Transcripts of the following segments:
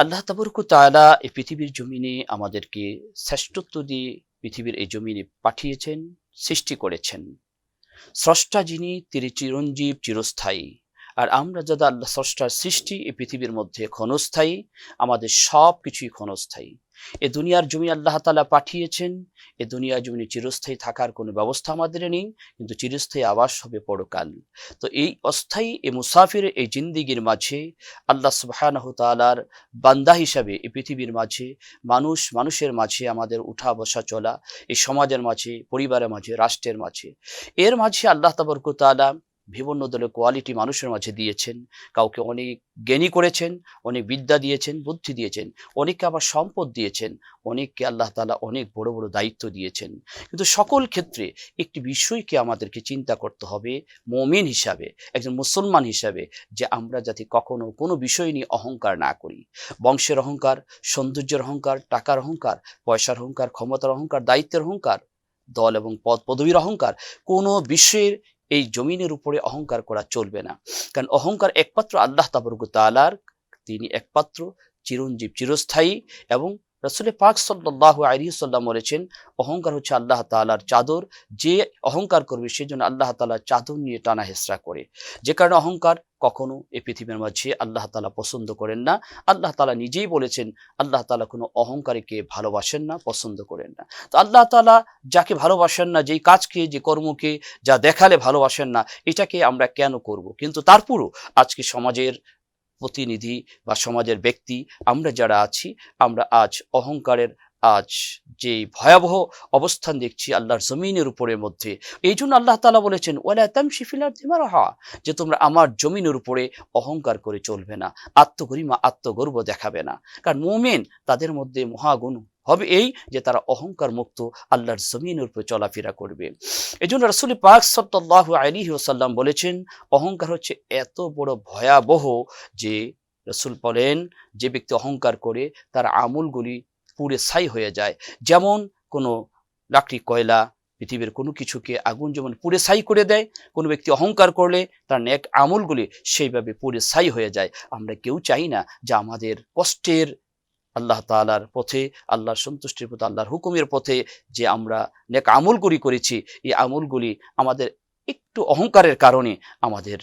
আল্লাহ তাবরকু তালা এই পৃথিবীর জমিনে আমাদেরকে শ্রেষ্ঠত্ব দিয়ে পৃথিবীর এই জমিনে পাঠিয়েছেন, সৃষ্টি করেছেন। স্রষ্টা যিনি, তিনি চিরঞ্জীব, চিরস্থায়ী। আর আমরা যারা আল্লাহ স্রষ্টার সৃষ্টি, এই পৃথিবীর মধ্যে ক্ষণস্থায়ী, আমাদের সব কিছুই ক্ষণস্থায়ী। এ দুনিয়ার জমি আল্লাহ তালা পাঠিয়েছেন, এ দুনিয়ার জমিনে চিরস্থায়ী থাকার কোনো ব্যবস্থা আমাদের নেই, কিন্তু চিরস্থায়ী আবাস হবে পরকাল। তো এই অস্থায়ী, এ মুসাফির, এই জিন্দিগির মাঝে আল্লাহ সুবাহানহ তালার বান্দা হিসাবে এই পৃথিবীর মাঝে, মানুষ মানুষের মাঝে আমাদের উঠা বসা চলা, এই সমাজের মাঝে, পরিবারের মাঝে, রাষ্ট্রের মাঝে, এর মাঝে আল্লাহ তাবরকুতালা বিভিন্ন দলের কোয়ালিটি মানুষের মাঝে দিয়েছেন। কাউকে অনেক জ্ঞানী করেছেন, অনেক বিদ্যা দিয়েছেন, বুদ্ধি দিয়েছেন, অনেককে আবার সম্পদ দিয়েছেন, অনেককে আল্লাহ তালা অনেক বড় বড় দায়িত্ব দিয়েছেন। কিন্তু সকল ক্ষেত্রে একটি বিষয়কে আমাদেরকে চিন্তা করতে হবে মমিন হিসাবে, একজন মুসলমান হিসাবে, যে আমরা যাতে কখনো কোনো বিষয় নিয়ে অহংকার না করি। বংশের অহংকার, সৌন্দর্যের অহংকার, টাকার অহংকার, পয়সার অহংকার, ক্ষমতার অহংকার, দায়িত্বের অহংকার, দল এবং পদ পদবীর অহংকার, কোনো বিষয়ের এই জমিনের উপরে অহংকার করা চলবে না। কারণ অহংকার একমাত্র আল্লাহ তাবরক তালার তিনি একমাত্র চিরঞ্জীব, চিরস্থায়ী এবং রসুলের পাক সাল্লাহ আলিয়াল্লাম বলেছেন, অহংকার হচ্ছে আল্লাহ তালার চাদর। যে অহংকার করবে সেই জন্য আল্লাহ তালার চাদর নিয়ে টানা হেসরা করে। যে কারণে অহংকার কখনো এই পৃথিবীর মাঝে আল্লাহ তালা পছন্দ করেন না। আল্লাহ তালা নিজেই বলেছেন, আল্লাহ তালা কোনো অহংকারীকে ভালোবাসেন না, পছন্দ করেন না। তো আল্লাহ তালা যাকে ভালোবাসেন না, যেই কাজকে, যে কর্মকে যা দেখালে ভালোবাসেন না, এটাকে আমরা কেন করব? কিন্তু তারপরও আজকে সমাজের প্রতিনিধি বা সমাজের ব্যক্তি আমরা যারা আছি আমরা আজ অহংকারের আজ যে ভয়াবহ অবস্থান দেখছি আল্লাহর জমিনের উপরের মধ্যে। এই জন্য আল্লাহ তালা বলেছেন, ওয়ালা তাম শিফিলার দিমার হা যে তোমরা আমার জমিনের উপরে অহংকার করে চলবে না, আত্মগরিমা, আত্মগর্ব দেখাবে না। কারণ মোমেন তাদের মধ্যে মহাগুণ হবে এই যে তারা অহংকার মুক্ত আল্লাহর জমিনের উপরে চলাফেরা করবে। এই জন্য রসুল পাক সাল্লাহ আলী ওসাল্লাম বলেছেন, অহংকার হচ্ছে এত বড় ভয়াবহ যে, রসুল বলেন, যে ব্যক্তি অহংকার করে, তার আমলগুলি পুড়ে ছাই হয়ে যায়। যেমন কোনো লাকড়ি, কয়লা পৃথিবীর কোনো কিছুকে আগুন যেমন পুড়ে ছাই করে দেয়, কোনো ব্যক্তি অহংকার করলে তার নেক আমলগুলি সেইভাবে পুড়ে ছাই হয়ে যায়। আমরা কেউ চাই না যে আমাদের কষ্টের আল্লাহ তালার পথে, আল্লাহর সন্তুষ্টির পথে, আল্লাহর হুকুমের পথে যে আমরা নেক আমলগুলি করেছি, এই আমলগুলি আমাদের একটু অহংকারের কারণে আমাদের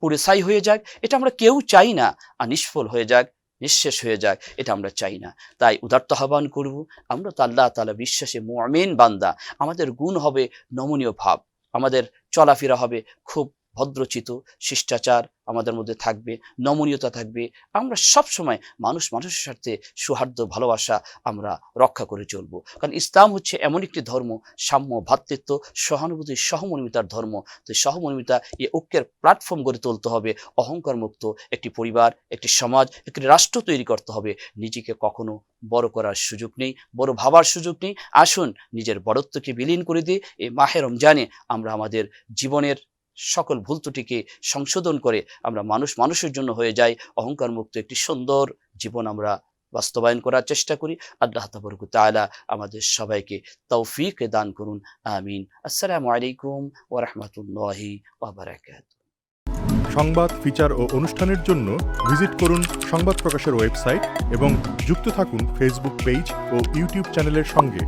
পুরে ছাই হয়ে যাক এটা আমরা কেউ চাই না। আর নিষ্ফল হয়ে যাক। নিঃশেষ হয়ে যাক এটা আমরা চাই না। তাই উদার্ত আহ্বান করব, আমরা তো আল্লাহ তালা বিশ্বাসে মোয়ামেন বান্দা, আমাদের গুণ হবে নমনীয় ভাব, আমাদের চলাফেরা হবে খুব ভদ্রচিত, শিষ্টাচার আমাদের মধ্যে থাকবে, নমনীয়তা থাকবে। আমরা সব সময় মানুষ, মানুষের সাথে সৌহার্দ্য, ভালোবাসা আমরা রক্ষা করে চলবো। কারণ ইসলাম হচ্ছে এমন একটি ধর্ম, সাম্য ভ্রাতৃত্ব সহানুভূতি, সহমর্মিতার ধর্ম। তো সহমর্মিতা, এই ঐক্যের প্ল্যাটফর্ম গড়ে তুলতে হবে। অহংকার মুক্ত একটি পরিবার, একটি সমাজ, একটি রাষ্ট্র তৈরি করতে হবে। নিজেকে কখনো বড় করার সুযোগ নেই, বড় ভাবার সুযোগ নেই। আসুন নিজের বড়ত্বকে বিলীন করে দিয়ে এই মাহে রমজানে আমরা আমাদের জীবনের সকল ভুল ত্রুটিকে সংশোধন করে আমরা মানুষ মানুষের জন্য হয়ে যাই। অহংকার মুক্ত একটি সুন্দর জীবন আমরা বাস্তবায়ন করার চেষ্টা করি। আল্লাহ তাবরকু তালা আমাদের সবাইকে তৌফিক দান করুন। আমিন। আসসালামু আলাইকুম ওরহমতুল্লাহি ওবরাকাত সংবাদ, ফিচার ও অনুষ্ঠানের জন্য ভিজিট করুন সংবাদ প্রকাশের ওয়েবসাইট এবং যুক্ত থাকুন ফেসবুক পেজ ও ইউটিউব চ্যানেলের সঙ্গে।